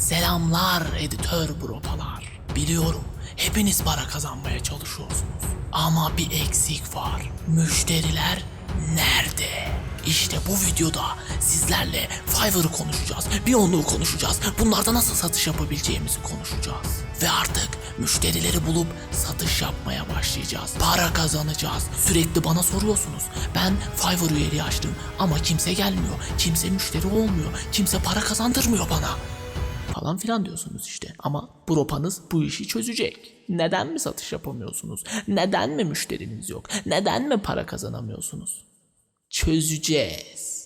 Selamlar editör bropalar. Biliyorum hepiniz para kazanmaya çalışıyorsunuz. Ama bir eksik var. Müşteriler nerede? İşte bu videoda sizlerle Fiverr'ı konuşacağız, onluğu konuşacağız, bunlarda nasıl satış yapabileceğimizi konuşacağız. Ve artık müşterileri bulup satış yapmaya başlayacağız. Para kazanacağız. Sürekli bana soruyorsunuz. Ben Fiverr üyeliği açtım ama kimse gelmiyor. Kimse müşteri olmuyor. Kimse para kazandırmıyor bana falan filan diyorsunuz işte. Ama bropanız bu işi çözecek. Neden mi satış yapamıyorsunuz? Neden mi müşteriniz yok? Neden mi para kazanamıyorsunuz? Çözeceğiz.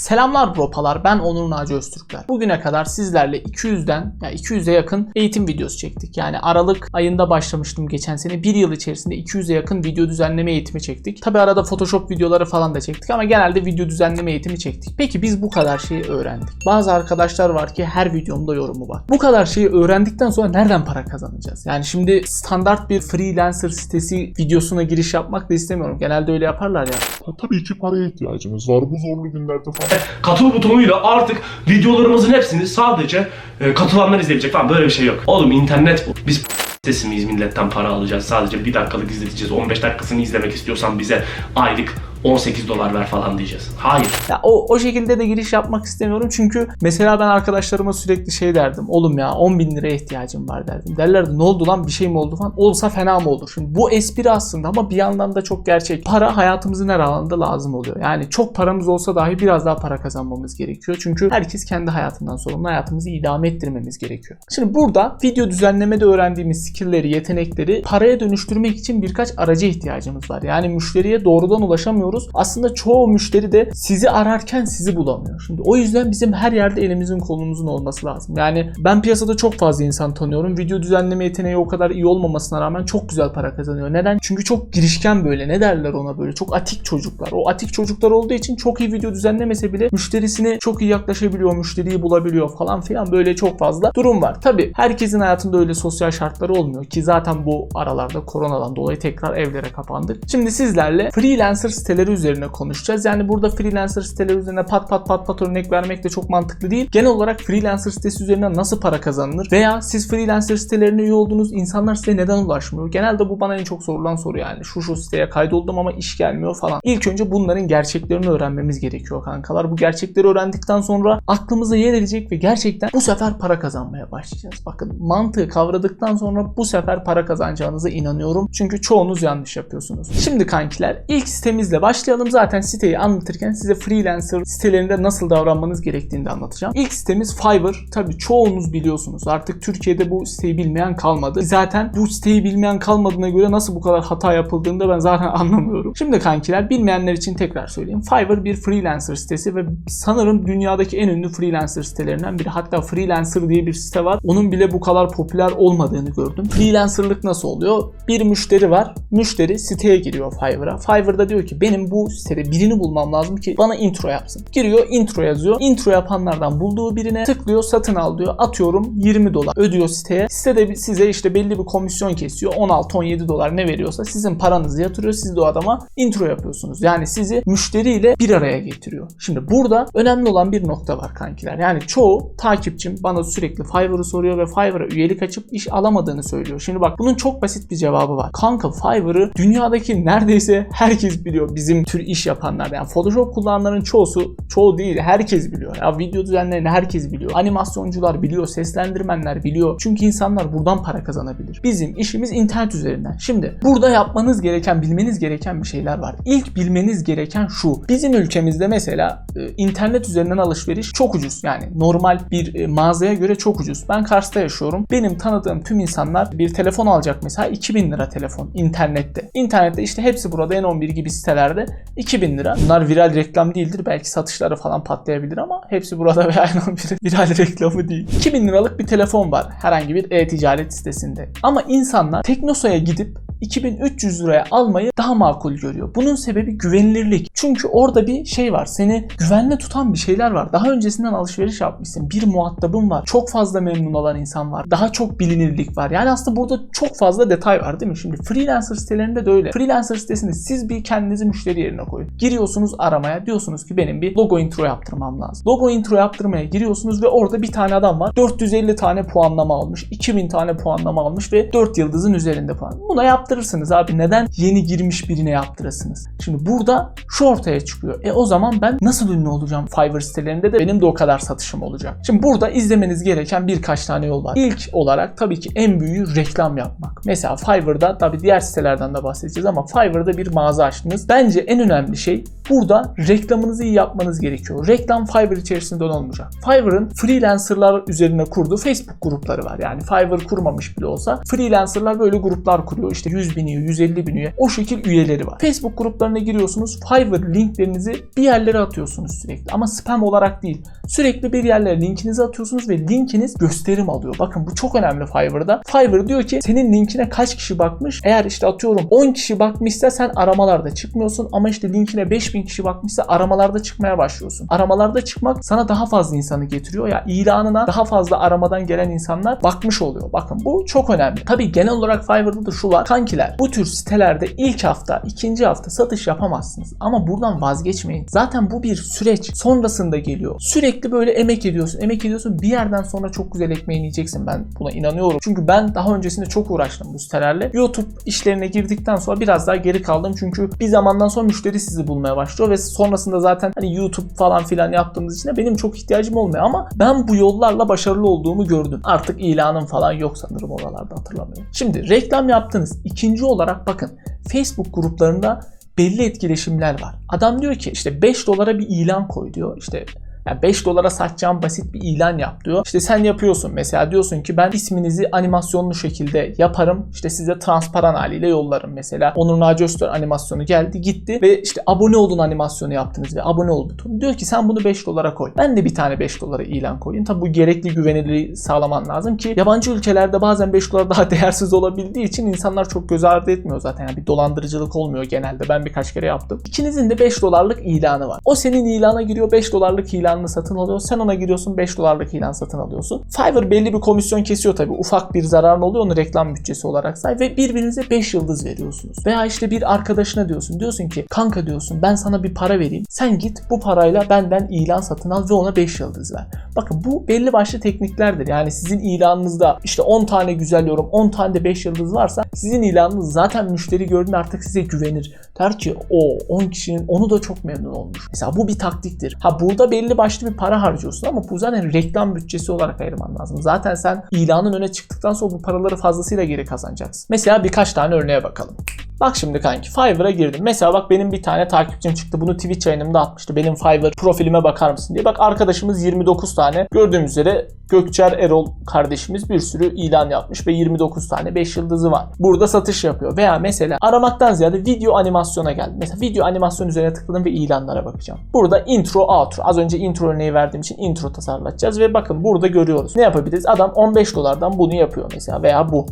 Selamlar bropalar ben Onur Naci Öztürkler. Bugüne kadar sizlerle 200'den ya 200'e yakın eğitim videosu çektik. Yani Aralık ayında başlamıştım geçen sene. Bir yıl içerisinde 200'e yakın video düzenleme eğitimi çektik. Tabi arada Photoshop videoları falan da çektik ama genelde video düzenleme eğitimi çektik. Peki biz bu kadar şeyi öğrendik. Bazı arkadaşlar var ki her videomda yorumu var. Bu kadar şeyi öğrendikten sonra nereden para kazanacağız? Yani şimdi standart bir freelancer sitesi videosuna giriş yapmak da istemiyorum. Genelde öyle yaparlar ya. Ha, tabii ki paraya ihtiyacımız var. Bu zorlu günlerde falan. Katıl butonuyla artık videolarımızın hepsini sadece e, katılanlar izleyebilecek falan böyle bir şey yok. Oğlum internet bu. Biz sesi miyiz milletten para alacağız sadece bir dakikalık izleteceğiz 15 dakikasını izlemek istiyorsan bize aylık 18 dolar ver falan diyeceğiz. Hayır. Ya o, o şekilde de giriş yapmak istemiyorum çünkü mesela ben arkadaşlarıma sürekli şey derdim. Oğlum ya 10 bin liraya ihtiyacım var derdim. Derlerdi ne oldu lan bir şey mi oldu falan. Olsa fena mı olur? Şimdi bu espri aslında ama bir yandan da çok gerçek. Para hayatımızın her alanında lazım oluyor. Yani çok paramız olsa dahi biraz daha para kazanmamız gerekiyor. Çünkü herkes kendi hayatından sorumlu. Hayatımızı idame ettirmemiz gerekiyor. Şimdi burada video düzenlemede öğrendiğimiz skill'leri, yetenekleri paraya dönüştürmek için birkaç araca ihtiyacımız var. Yani müşteriye doğrudan ulaşamıyoruz. Aslında çoğu müşteri de sizi ararken sizi bulamıyor. Şimdi o yüzden bizim her yerde elimizin kolumuzun olması lazım. Yani ben piyasada çok fazla insan tanıyorum. Video düzenleme yeteneği o kadar iyi olmamasına rağmen çok güzel para kazanıyor. Neden? Çünkü çok girişken böyle. Ne derler ona böyle? Çok atik çocuklar. O atik çocuklar olduğu için çok iyi video düzenlemese bile müşterisine çok iyi yaklaşabiliyor, müşteriyi bulabiliyor falan filan böyle çok fazla durum var. Tabi herkesin hayatında öyle sosyal şartları olmuyor ki zaten bu aralarda koronadan dolayı tekrar evlere kapandık. Şimdi sizlerle freelancer siteleri üzerine konuşacağız. Yani burada freelancer siteleri üzerine pat pat pat pat örnek vermek de çok mantıklı değil. Genel olarak freelancer sitesi üzerinden nasıl para kazanılır veya siz freelancer sitelerine üye oldunuz insanlar size neden ulaşmıyor? Genelde bu bana en çok sorulan soru yani. Şu şu siteye kaydoldum ama iş gelmiyor falan. İlk önce bunların gerçeklerini öğrenmemiz gerekiyor kankalar. Bu gerçekleri öğrendikten sonra aklımıza yer edecek ve gerçekten bu sefer para kazanmaya başlayacağız. Bakın mantığı kavradıktan sonra bu sefer para kazanacağınıza inanıyorum. Çünkü çoğunuz yanlış yapıyorsunuz. Şimdi kankiler ilk sitemizle başlayalım. Zaten siteyi anlatırken size freelancer sitelerinde nasıl davranmanız gerektiğini de anlatacağım. İlk sitemiz Fiverr. Tabii çoğunuz biliyorsunuz. Artık Türkiye'de bu siteyi bilmeyen kalmadı. Zaten bu siteyi bilmeyen kalmadığına göre nasıl bu kadar hata yapıldığını da ben zaten anlamıyorum. Şimdi kankiler bilmeyenler için tekrar söyleyeyim. Fiverr bir freelancer sitesi ve sanırım dünyadaki en ünlü freelancer sitelerinden biri. Hatta Freelancer diye bir site var. Onun bile bu kadar popüler olmadığını gördüm. Freelancerlık nasıl oluyor? Bir müşteri var. Müşteri siteye giriyor Fiverr'a. Fiverr'da diyor ki benim bu sitede birini bulmam lazım ki bana intro yapsın. Giriyor intro yazıyor. Intro yapanlardan bulduğu birine tıklıyor satın al diyor. Atıyorum 20 dolar ödüyor siteye. Sitede size işte belli bir komisyon kesiyor. 16-17 dolar ne veriyorsa sizin paranızı yatırıyor. Siz de o adama intro yapıyorsunuz. Yani sizi müşteriyle bir araya getiriyor. Şimdi burada önemli olan bir nokta var kankiler. Yani çoğu takipçim bana sürekli Fiverr'ı soruyor ve Fiverr'a üyelik açıp iş alamadığını söylüyor. Şimdi bak bunun çok basit bir cevabı var. Kanka Fiverr'ı dünyadaki neredeyse herkes biliyor bizim tür iş yapanlar. Yani Photoshop kullananların çoğusu, çoğu değil herkes biliyor. Ya video düzenlerini herkes biliyor. Animasyoncular biliyor, seslendirmenler biliyor. Çünkü insanlar buradan para kazanabilir. Bizim işimiz internet üzerinden. Şimdi burada yapmanız gereken, bilmeniz gereken bir şeyler var. İlk bilmeniz gereken şu. Bizim ülkemizde mesela e, internet üzerinden alışveriş çok ucuz. Yani normal bir e, mağazaya göre çok ucuz. Ben Kars'ta yaşıyorum. Benim tanıdığım tüm insanlar bir telefon alacak mesela 2000 lira telefon internette. İnternette işte hepsi burada N11 gibi sitelerde 2000 lira. Bunlar viral reklam değildir. Belki satışları falan patlayabilir ama hepsi burada ve aynı bir viral reklamı değil. 2000 liralık bir telefon var herhangi bir e-ticaret sitesinde. Ama insanlar Teknosa'ya gidip 2300 liraya almayı daha makul görüyor. Bunun sebebi güvenilirlik. Çünkü orada bir şey var. Seni güvenli tutan bir şeyler var. Daha öncesinden alışveriş yapmışsın. Bir muhatabın var. Çok fazla memnun olan insan var. Daha çok bilinirlik var. Yani aslında burada çok fazla detay var değil mi? Şimdi freelancer sitelerinde de öyle. Freelancer sitesinde siz bir kendinizi müşteri yerine koyun. Giriyorsunuz aramaya. Diyorsunuz ki benim bir logo intro yaptırmam lazım. Logo intro yaptırmaya giriyorsunuz ve orada bir tane adam var. 450 tane puanlama almış. 2000 tane puanlama almış ve 4 yıldızın üzerinde puan. Buna yaptırırsınız abi. Neden yeni girmiş birine yaptırasınız? Şimdi burada şu ortaya çıkıyor. E o zaman ben nasıl ünlü olacağım? Fiverr sitelerinde de benim de o kadar satışım olacak. Şimdi burada izlemeniz gereken birkaç tane yol var. İlk olarak tabii ki en büyüğü reklam yapmak. Mesela Fiverr'da tabii diğer sitelerden de bahsedeceğiz ama Fiverr'da bir mağaza açtınız. Bence en önemli şey burada reklamınızı iyi yapmanız gerekiyor. Reklam Fiverr içerisinde olmayacak. Fiverr'ın freelancerlar üzerine kurduğu Facebook grupları var. Yani Fiverr kurmamış bile olsa freelancerlar böyle gruplar kuruyor. İşte 100 bin üye, 150 bin üye. O şekil üyeleri var. Facebook gruplarına giriyorsunuz. Fiverr linklerinizi bir yerlere atıyorsunuz sürekli. Ama spam olarak değil. Sürekli bir yerlere linkinizi atıyorsunuz ve linkiniz gösterim alıyor. Bakın bu çok önemli Fiverr'da. Fiverr diyor ki senin linkine kaç kişi bakmış? Eğer işte atıyorum 10 kişi bakmışsa sen aramalarda çıkmıyorsun ama işte linkine 5000 kişi bakmışsa aramalarda çıkmaya başlıyorsun. Aramalarda çıkmak sana daha fazla insanı getiriyor ya ilanına daha fazla aramadan gelen insanlar bakmış oluyor. Bakın bu çok önemli. Tabii genel olarak Fiverr'da da şu var. Kankiler bu tür sitelerde ilk hafta, ikinci hafta satış yapamazsınız. Ama buradan vazgeçmeyin. Zaten bu bir süreç. Sonrasında geliyor. Sürekli böyle emek ediyorsun, emek ediyorsun. Bir yerden sonra çok güzel ekmeğini yiyeceksin. Ben buna inanıyorum. Çünkü ben daha öncesinde çok uğraştım bu sitelerle. YouTube işlerine girdikten sonra biraz daha geri kaldım. Çünkü bir zamandan sonra müşteri sizi bulmaya başlıyor ve sonrasında zaten hani YouTube falan filan yaptığımız için de benim çok ihtiyacım olmuyor ama ben bu yollarla başarılı olduğumu gördüm. Artık ilanım falan yok sanırım oralarda hatırlamıyorum. Şimdi reklam yaptınız. İkinci olarak bakın Facebook gruplarında belli etkileşimler var. Adam diyor ki işte 5 dolara bir ilan koy diyor. İşte yani 5 dolara satacağım basit bir ilan yap diyor. İşte sen yapıyorsun mesela diyorsun ki ben isminizi animasyonlu şekilde yaparım. İşte size transparan haliyle yollarım mesela. Onur Naci Öztürk animasyonu geldi gitti ve işte abone olun animasyonu yaptınız ve abone ol butonu. Diyor ki sen bunu 5 dolara koy. Ben de bir tane 5 dolara ilan koyayım. Tabi bu gerekli güvenilirliği sağlaman lazım ki yabancı ülkelerde bazen 5 dolar daha değersiz olabildiği için insanlar çok göz ardı etmiyor zaten. Yani bir dolandırıcılık olmuyor genelde. Ben birkaç kere yaptım. İkinizin de 5 dolarlık ilanı var. O senin ilana giriyor 5 dolarlık ilanını satın alıyor. Sen ona giriyorsun 5 dolarlık ilan satın alıyorsun. Fiverr belli bir komisyon kesiyor tabii. Ufak bir zararın oluyor onu reklam bütçesi olarak say ve birbirinize 5 yıldız veriyorsunuz. Veya işte bir arkadaşına diyorsun. Diyorsun ki kanka diyorsun ben sana bir para vereyim. Sen git bu parayla benden ilan satın al ve ona 5 yıldız ver. Bakın bu belli başlı tekniklerdir. Yani sizin ilanınızda işte 10 tane güzel yorum 10 tane de 5 yıldız varsa sizin ilanınız zaten müşteri gördüğünde artık size güvenir. Der ki o 10 kişinin onu da çok memnun olmuş. Mesela bu bir taktiktir. Ha burada belli başlı bir para harcıyorsun ama bu zaten reklam bütçesi olarak ayırman lazım. Zaten sen ilanın öne çıktıktan sonra bu paraları fazlasıyla geri kazanacaksın. Mesela birkaç tane örneğe bakalım. Bak şimdi kanki Fiverr'a girdim. Mesela bak benim bir tane takipçim çıktı. Bunu Twitch yayınımda atmıştı. Benim Fiverr profilime bakar mısın diye. Bak arkadaşımız 29 tane. Gördüğümüz üzere Gökçer Erol kardeşimiz bir sürü ilan yapmış ve 29 tane 5 yıldızı var. Burada satış yapıyor. Veya mesela aramaktan ziyade video animasyona geldi. Mesela video animasyon üzerine tıkladım ve ilanlara bakacağım. Burada intro, outro. Az önce intro örneği verdiğim için intro tasarlatacağız ve bakın burada görüyoruz. Ne yapabiliriz? Adam 15 dolardan bunu yapıyor mesela veya bu.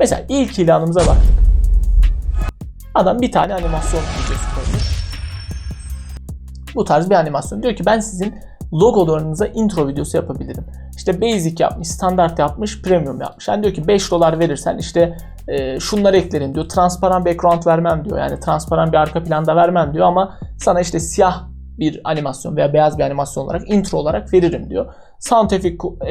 Mesela ilk ilanımıza bak. Adam bir tane animasyon videosu koymuş. Bu tarz bir animasyon. Diyor ki ben sizin logolarınıza intro videosu yapabilirim. İşte basic yapmış, standart yapmış, premium yapmış. Yani diyor ki 5 dolar verirsen işte e, şunları eklerim diyor. Transparan background vermem diyor. Yani transparan bir arka planda vermem diyor ama sana işte siyah bir animasyon veya beyaz bir animasyon olarak intro olarak veririm diyor. Sound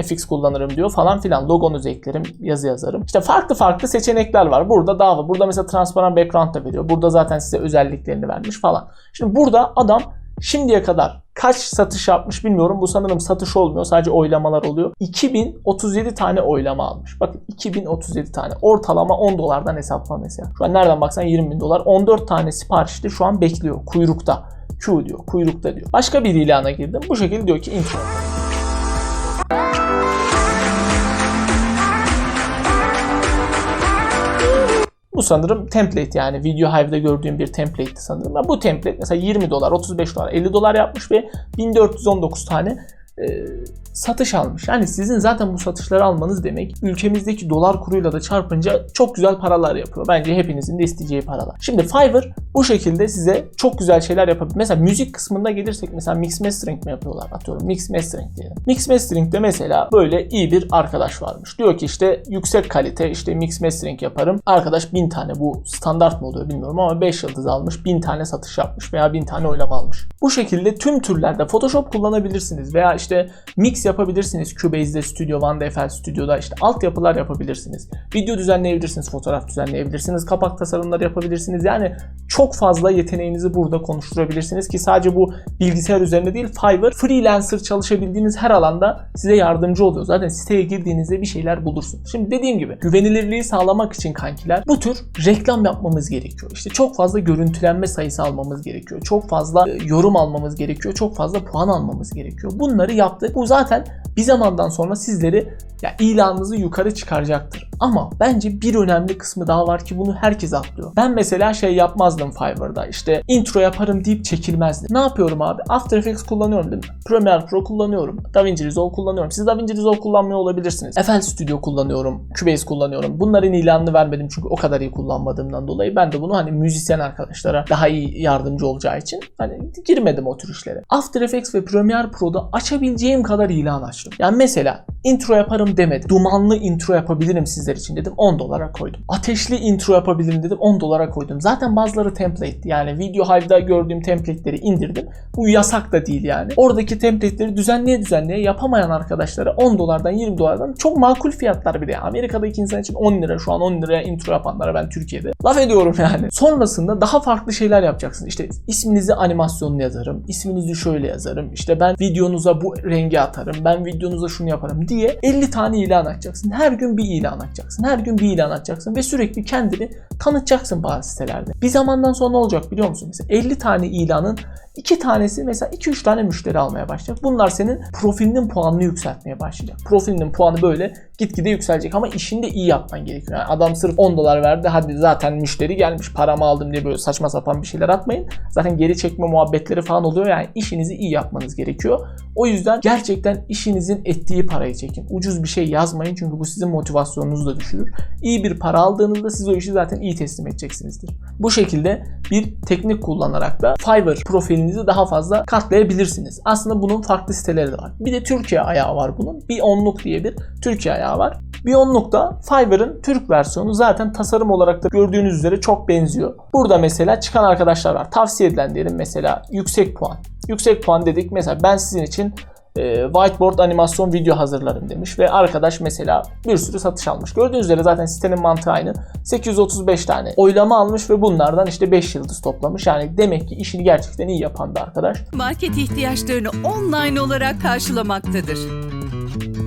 FX kullanırım diyor falan filan. Logonuzu eklerim, yazı yazarım. İşte farklı farklı seçenekler var. Burada daha var. Burada mesela transparan background da veriyor. Burada zaten size özelliklerini vermiş falan. Şimdi burada adam şimdiye kadar kaç satış yapmış bilmiyorum. Bu sanırım satış olmuyor. Sadece oylamalar oluyor. 2037 tane oylama almış. Bakın 2037 tane. Ortalama 10 dolardan hesapla mesela. Şu an nereden baksan 20 bin dolar. 14 tane siparişte şu an bekliyor. Kuyrukta. Q diyor. Kuyrukta diyor. Başka bir ilana girdim. Bu şekilde diyor ki intro. Bu sanırım template yani Video Hive'da gördüğüm bir template sanırım. Bu template mesela 20 dolar, 35 dolar, 50 dolar yapmış ve 1419 tane e, satış almış. Yani sizin zaten bu satışları almanız demek ülkemizdeki dolar kuruyla da çarpınca çok güzel paralar yapıyor. Bence hepinizin de isteyeceği paralar. Şimdi Fiverr bu şekilde size çok güzel şeyler yapabilir. Mesela müzik kısmında gelirsek mesela mix mastering mi yapıyorlar? Atıyorum mix mastering diyelim. Mix mastering'de mesela böyle iyi bir arkadaş varmış. Diyor ki işte yüksek kalite işte mix mastering yaparım. Arkadaş 1000 tane bu standart mı oluyor bilmiyorum ama 5 yıldız almış 1000 tane satış yapmış veya 1000 tane oylama almış. Bu şekilde tüm türlerde Photoshop kullanabilirsiniz veya işte mix yapabilirsiniz. Cubase'de, Studio One'da, FL Studio'da işte altyapılar yapabilirsiniz. Video düzenleyebilirsiniz, fotoğraf düzenleyebilirsiniz, kapak tasarımları yapabilirsiniz. Yani çok fazla yeteneğinizi burada konuşturabilirsiniz ki sadece bu bilgisayar üzerinde değil Fiverr freelancer çalışabildiğiniz her alanda size yardımcı oluyor. Zaten siteye girdiğinizde bir şeyler bulursunuz. Şimdi dediğim gibi güvenilirliği sağlamak için kankiler bu tür reklam yapmamız gerekiyor. İşte çok fazla görüntülenme sayısı almamız gerekiyor. Çok fazla e, yorum almamız gerekiyor. Çok fazla puan almamız gerekiyor. Bunları yaptık. Bu zaten bir zamandan sonra sizleri ya ilanınızı yukarı çıkaracaktır. Ama bence bir önemli kısmı daha var ki bunu herkes atlıyor. Ben mesela şey yapmazdım Fiverr'da işte intro yaparım deyip çekilmezdim. Ne yapıyorum abi? After Effects kullanıyorum değil mi? Premiere Pro kullanıyorum. DaVinci Resolve kullanıyorum. Siz DaVinci Resolve kullanmıyor olabilirsiniz. FL Studio kullanıyorum. Cubase kullanıyorum. Bunların ilanını vermedim çünkü o kadar iyi kullanmadığımdan dolayı. Ben de bunu hani müzisyen arkadaşlara daha iyi yardımcı olacağı için hani girmedim o tür işlere. After Effects ve Premiere Pro'da açabileceğim kadar ilan açtım. Yani mesela intro yaparım demedim. Dumanlı intro yapabilirim sizler için dedim 10 dolara koydum. Ateşli intro yapabilirim dedim 10 dolara koydum. Zaten bazıları template'ti yani Video Hive'da gördüğüm template'leri indirdim. Bu yasak da değil yani. Oradaki template'leri düzenleye düzenleye yapamayan arkadaşlara 10 dolardan 20 dolardan çok makul fiyatlar bir de. Amerika'daki insan için 10 lira şu an 10 liraya intro yapanlara ben Türkiye'de laf ediyorum yani. Sonrasında daha farklı şeyler yapacaksınız. İşte isminizi animasyonlu yazarım. isminizi şöyle yazarım. İşte ben videonuza bu rengi atarım. Ben videonuza şunu yaparım diye 50 tane ilan açacaksın. Her gün bir ilan açacaksın. Her gün bir ilan açacaksın ve sürekli kendini tanıtacaksın bazı sitelerde. Bir zamandan sonra ne olacak biliyor musun? Mesela 50 tane ilanın iki tanesi mesela 2-3 tane müşteri almaya başlayacak. Bunlar senin profilinin puanını yükseltmeye başlayacak. Profilinin puanı böyle gitgide yükselecek ama işini de iyi yapman gerekiyor. Yani adam sırf 10 dolar verdi hadi zaten müşteri gelmiş paramı aldım diye böyle saçma sapan bir şeyler atmayın. Zaten geri çekme muhabbetleri falan oluyor yani işinizi iyi yapmanız gerekiyor. O yüzden gerçekten işinizin ettiği parayı çekin. Ucuz bir şey yazmayın çünkü bu sizin motivasyonunuzu da düşürür. İyi bir para aldığınızda siz o işi zaten iyi teslim edeceksinizdir. Bu şekilde bir teknik kullanarak da Fiverr profilinizi daha fazla katlayabilirsiniz. Aslında bunun farklı siteleri de var. Bir de Türkiye ayağı var bunun. Bir onluk diye bir Türkiye ayağı var. Bir onlukta Fiverr'ın Türk versiyonu zaten tasarım olarak da gördüğünüz üzere çok benziyor. Burada mesela çıkan arkadaşlar var. Tavsiye edilen diyelim mesela yüksek puan. Yüksek puan dedik mesela ben sizin için e, whiteboard animasyon video hazırlarım demiş ve arkadaş mesela bir sürü satış almış. Gördüğünüz üzere zaten sitenin mantığı aynı. 835 tane oylama almış ve bunlardan işte 5 yıldız toplamış. Yani demek ki işini gerçekten iyi yapan bir arkadaş. market ihtiyaçlarını online olarak karşılamaktadır.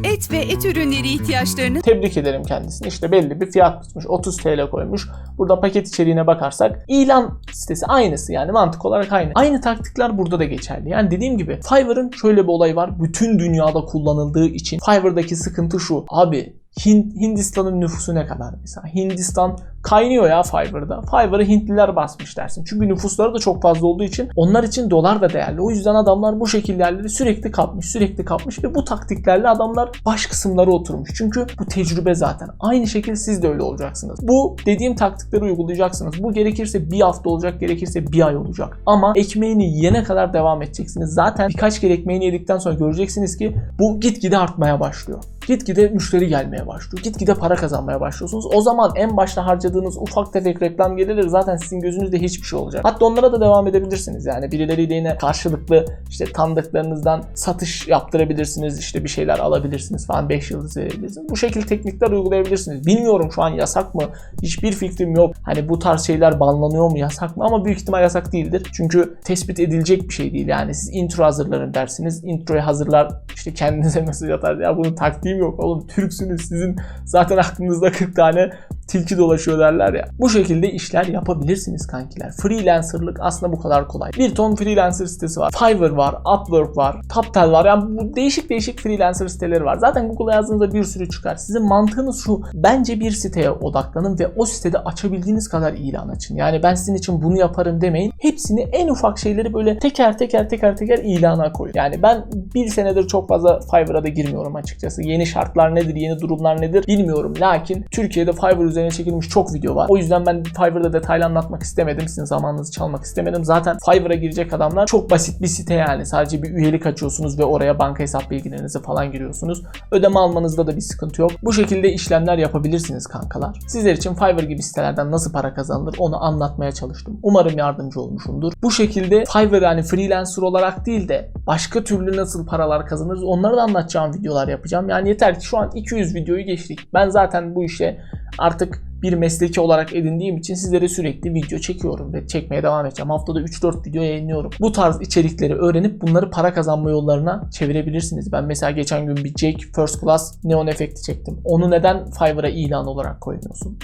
Et ve et ürünleri ihtiyaçlarını Tebrik ederim kendisini. İşte belli bir fiyat tutmuş. 30 TL koymuş. Burada paket içeriğine bakarsak ilan sitesi aynısı yani mantık olarak aynı. Aynı taktikler burada da geçerli. Yani dediğim gibi Fiverr'ın şöyle bir olayı var. Bütün dünyada kullanıldığı için Fiverr'daki sıkıntı şu. Abi Hin- Hindistan'ın nüfusu ne kadar mesela? Hindistan kaynıyor ya Fiverr'da. Fiverr'ı Hintliler basmış dersin. Çünkü nüfusları da çok fazla olduğu için onlar için dolar da değerli. O yüzden adamlar bu şekilde sürekli kapmış, sürekli kapmış ve bu taktiklerle adamlar baş kısımlara oturmuş. Çünkü bu tecrübe zaten. Aynı şekilde siz de öyle olacaksınız. Bu dediğim taktikleri uygulayacaksınız. Bu gerekirse bir hafta olacak, gerekirse bir ay olacak. Ama ekmeğini yiyene kadar devam edeceksiniz. Zaten birkaç kere ekmeğini yedikten sonra göreceksiniz ki bu gitgide artmaya başlıyor. Gitgide müşteri gelmeye başlıyor. Gitgide para kazanmaya başlıyorsunuz. O zaman en başta harcadığınız ufak tefek reklam gelirleri zaten sizin gözünüzde hiçbir şey olacak. Hatta onlara da devam edebilirsiniz. Yani birileriyle yine karşılıklı işte tanıdıklarınızdan satış yaptırabilirsiniz. işte bir şeyler alabilirsiniz falan. 5 yıldız verebilirsiniz. Bu şekilde teknikler uygulayabilirsiniz. Bilmiyorum şu an yasak mı? Hiçbir fikrim yok. Hani bu tarz şeyler banlanıyor mu? Yasak mı? Ama büyük ihtimal yasak değildir. Çünkü tespit edilecek bir şey değil. Yani siz intro hazırlarım dersiniz. Introyu hazırlar işte kendinize mesaj atar. Ya bunun taktiğim yok oğlum. Türksünüz sizin zaten aklınızda 40 tane tilki dolaşıyor derler ya. Bu şekilde işler yapabilirsiniz kankiler. Freelancerlık aslında bu kadar kolay. Bir ton freelancer sitesi var. Fiverr var, Upwork var, Toptal var. Yani bu değişik değişik freelancer siteleri var. Zaten Google'a yazdığınızda bir sürü çıkar. Sizin mantığınız şu. Bence bir siteye odaklanın ve o sitede açabildiğiniz kadar ilan açın. Yani ben sizin için bunu yaparım demeyin. Hepsini en ufak şeyleri böyle teker teker teker teker ilana koyun. Yani ben bir senedir çok fazla Fiverr'a da girmiyorum açıkçası. Yeni şartlar nedir, yeni durumlar nedir bilmiyorum. Lakin Türkiye'de Fiverr üzerine çekilmiş çok video var. O yüzden ben Fiverr'da detaylı anlatmak istemedim. Sizin zamanınızı çalmak istemedim. Zaten Fiverr'a girecek adamlar çok basit bir site yani. Sadece bir üyelik açıyorsunuz ve oraya banka hesap bilgilerinizi falan giriyorsunuz. Ödeme almanızda da bir sıkıntı yok. Bu şekilde işlemler yapabilirsiniz kankalar. Sizler için Fiverr gibi sitelerden nasıl para kazanılır onu anlatmaya çalıştım. Umarım yardımcı olmuşumdur. Bu şekilde Fiverr yani freelancer olarak değil de başka türlü nasıl paralar kazanırız onları da anlatacağım videolar yapacağım. Yani yeter ki şu an 200 videoyu geçtik. Ben zaten bu işe artık bir mesleki olarak edindiğim için sizlere sürekli video çekiyorum ve çekmeye devam edeceğim. Haftada 3-4 video yayınlıyorum. Bu tarz içerikleri öğrenip bunları para kazanma yollarına çevirebilirsiniz. Ben mesela geçen gün bir Jake First Class neon efekti çektim. Onu neden Fiverr'a ilan olarak koymuyorsun?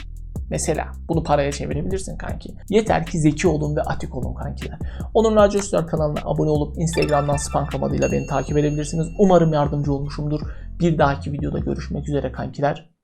Mesela bunu paraya çevirebilirsin kanki. Yeter ki zeki olun ve atik olun kankiler. Onur Naci Öztürk kanalına abone olup Instagram'dan Spankam adıyla beni takip edebilirsiniz. Umarım yardımcı olmuşumdur. Bir dahaki videoda görüşmek üzere kankiler.